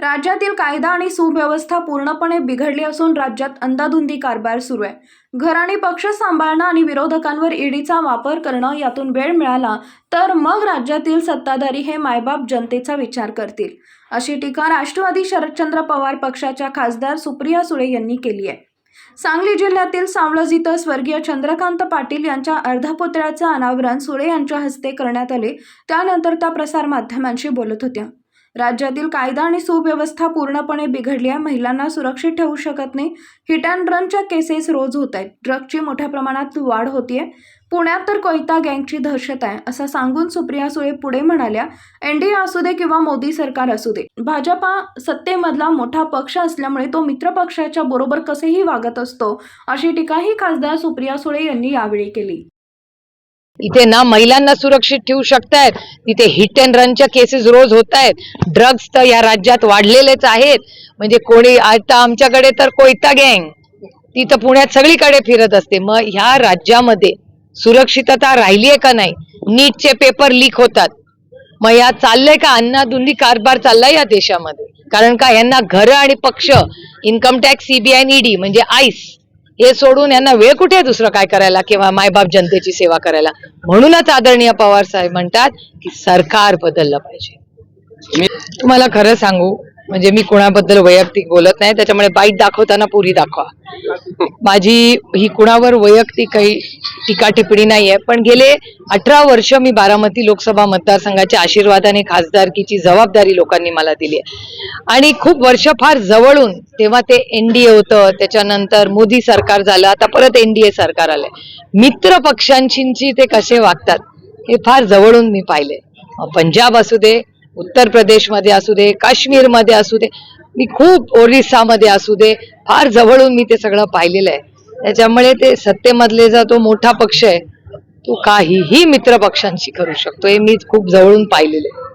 राज्यातील कायदा आणि सुव्यवस्था पूर्णपणे बिघडली असून राज्यात अंदाधुंदी कारभार सुरू आहे. घर आणि पक्ष सांभाळणं आणि विरोधकांवर ईडीचा वापर करणं यातून वेळ मिळाला तर मग राज्यातील सत्ताधारी हे मायबाप जनतेचा विचार करतील अशी टीका राष्ट्रवादी शरदचंद्र पवार पक्षाच्या खासदार सुप्रिया सुळे यांनी केली आहे. सांगली जिल्ह्यातील सावळज इथं स्वर्गीय चंद्रकांत पाटील यांच्या अर्धपुतळ्याचं अनावरण सुळे यांच्या हस्ते करण्यात आले. त्यानंतर त्या प्रसारमाध्यमांशी बोलत होत्या. राज्यातील कायदा आणि सुव्यवस्था पूर्णपणे बिघडली आहे महिलांना सुरक्षित ठेवू शकत नाही. हिट अँड रनच्या केसेस रोज होत आहेत. ड्रगची मोठ्या प्रमाणात वाढ होतीये. पुण्यात तर कोयता गँगची दहशत आहे असं सांगून सुप्रिया सुळे पुढे म्हणाल्या एनडीए असू दे किंवा मोदी सरकार असू दे भाजपा सत्तेमधला मोठा पक्ष असल्यामुळे तो मित्र पक्षाच्या बरोबर कसेही वागत असतो अशी टीकाही खासदार सुप्रिया सुळे यांनी यावेळी केली. इथे ना महिलांना सुरक्षित ठेवू शकतायत. तिथे हिट अँड रनच्या केसेस रोज होत आहेत ड्रग्स तर या राज्यात वाढलेलेच आहेत. म्हणजे कोणी आता आमच्याकडे तर कोयता गँग ती तर पुण्यात सगळीकडे फिरत असते. मग ह्या राज्यामध्ये सुरक्षितता राहिली आहे का नाही? नीटचे पेपर लीक होतात. मग या चाललंय का? अन्नाधुंदी कारभार चाललाय या देशामध्ये. कारण का? यांना घर आणि पक्ष इन्कम टॅक्स सीबीआय ईडी म्हणजे आईस हे सोडून यांना वेळ कुठे आहे दुसरं काय करायला किंवा मायबाप जनतेची सेवा करायला? म्हणूनच आदरणीय पवार साहेब म्हणतात की सरकार बदललं पाहिजे. मी तुम्हाला खरं सांगू म्हणजे मी कुणाबद्दल वैयक्तिक बोलत नाही त्याच्यामुळे बाईट दाखवताना पुरी दाखवा. माझी ही कुणावर वैयक्तिक काही टीका टिप्पणी नाहीये पण गेले अठरा वर्ष मी बारामती लोकसभा मतदारसंघाच्या आशीर्वादाने खासदारकीची जबाबदारी लोकांनी मला दिली आहे. आणि खूप वर्ष फार जवळून तेव्हा ते एनडीए होतं त्याच्यानंतर मोदी सरकार झालं आता परत एनडीए सरकार आलंय. मित्र पक्षांशी ते कसे वागतात हे फार जवळून मी पाहिले पंजाब असू दे उत्तर प्रदेशमध्ये असू दे काश्मीरमध्ये असू दे मी खूप ओरिसामध्ये असू दे फार जवळून मी ते सगळं पाहिलेलं आहे. त्याच्यामुळे ते सत्तेमधले जो तो मोठा पक्ष आहे तो काहीही मित्र पक्षांशी करू शकतो. हे मी खूप जवळून पाहिलेलं आहे.